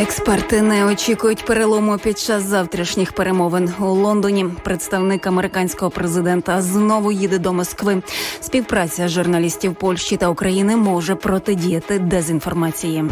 Експерти не очікують перелому під час завтрашніх перемовин у Лондоні. Представник американського президента знову їде до Москви. Співпраця журналістів Польщі та України може протидіяти дезінформації.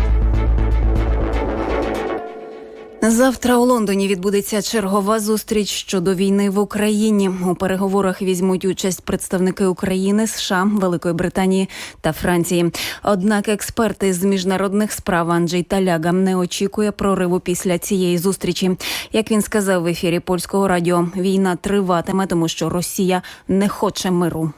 Завтра у Лондоні відбудеться чергова зустріч щодо війни в Україні. У переговорах візьмуть участь представники України, США, Великої Британії та Франції. Однак експерти з міжнародних справ Анджей Таляга не очікує прориву після цієї зустрічі. Як він сказав в ефірі польського радіо, війна триватиме, тому що Росія не хоче миру.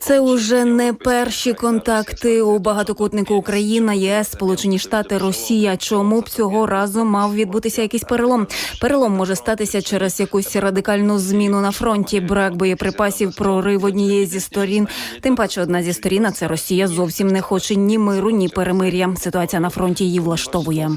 Це уже не перші контакти у багатокутнику Україна, ЄС, Сполучені Штати, Росія. Чому б цього разу мав відбутися якийсь перелом? Перелом може статися через якусь радикальну зміну на фронті, брак боєприпасів, прорив однієї зі сторін. Тим паче, одна зі сторін, а це Росія зовсім не хоче ні миру, ні перемир'я. Ситуація на фронті її влаштовує.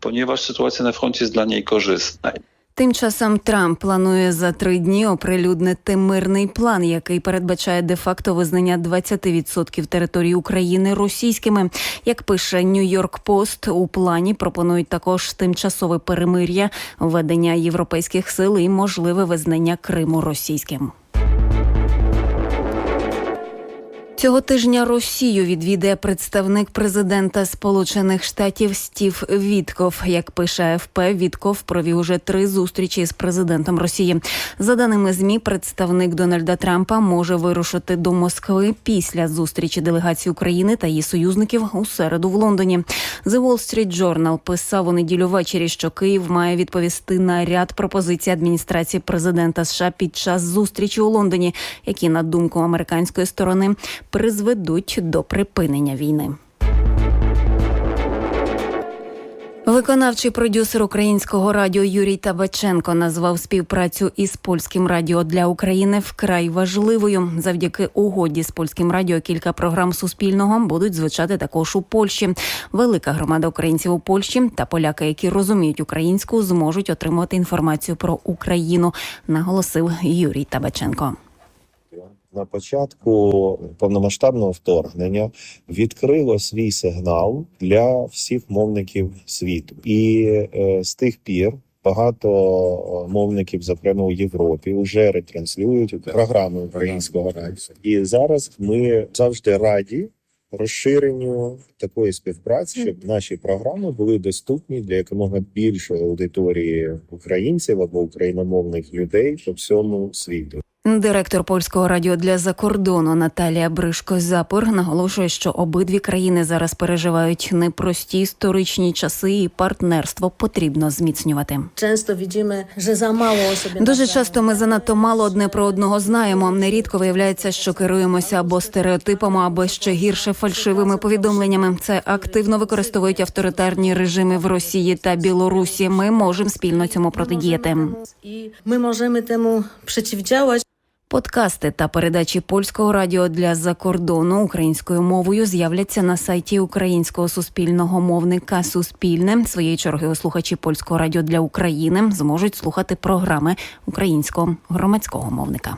Ponieważ sytuacja na froncie jest dla niej korzystna. Тим часом Трамп планує за три дні оприлюднити мирний план, який передбачає де-факто визнання 20% території України російськими. Як пише Нью-Йорк Пост, у плані пропонують також тимчасове перемир'я, введення європейських сил і можливе визнання Криму російським. Цього тижня Росію відвідає представник президента Сполучених Штатів Стів Вітков. Як пише ФП, Вітков провів уже три зустрічі з президентом Росії. За даними змі, представник Дональда Трампа може вирушити до Москви після зустрічі делегації України та її союзників у середу в Лондоні. The Wall Street Journal писав у неділю ввечері, що Київ має відповісти на ряд пропозицій адміністрації президента США під час зустрічі у Лондоні, які на думку американської сторони призведуть до припинення війни. Виконавчий продюсер українського радіо Юрій Табаченко назвав співпрацю із польським радіо для України вкрай важливою. Завдяки угоді з польським радіо кілька програм суспільного будуть звучати також у Польщі. Велика громада українців у Польщі та поляки, які розуміють українську, зможуть отримувати інформацію про Україну. Наголосив Юрій Табаченко. На початку повномасштабного вторгнення відкрило свій сигнал для всіх мовників світу, і е, з тих пір багато е, мовників, зокрема у Європі, вже ретранслюють програми українського радіо. І зараз ми завжди раді. Розширенню такої співпраці, щоб наші програми були доступні для якомога більшої аудиторії українців або україномовних людей по всьому світу. Директор польського радіо для закордону Наталія Бришко Запор наголошує, що обидві країни зараз переживають непрості історичні часи, і партнерство потрібно зміцнювати. Widzimy, że za mało Дуже часто ми занадто мало одне про одного знаємо. Нерідко виявляється, що керуємося або стереотипами, або ще гірше фальшивими повідомленнями. Це активно використовують авторитарні режими в Росії та Білорусі. Ми можемо спільно цьому протидіяти. I my możemy temu przeciwdziałać. Подкасти та передачі польського радіо для закордону українською мовою з'являться на сайті українського суспільного мовника Суспільне. Своєї черги слухачі польського радіо для України зможуть слухати програми українського громадського мовника.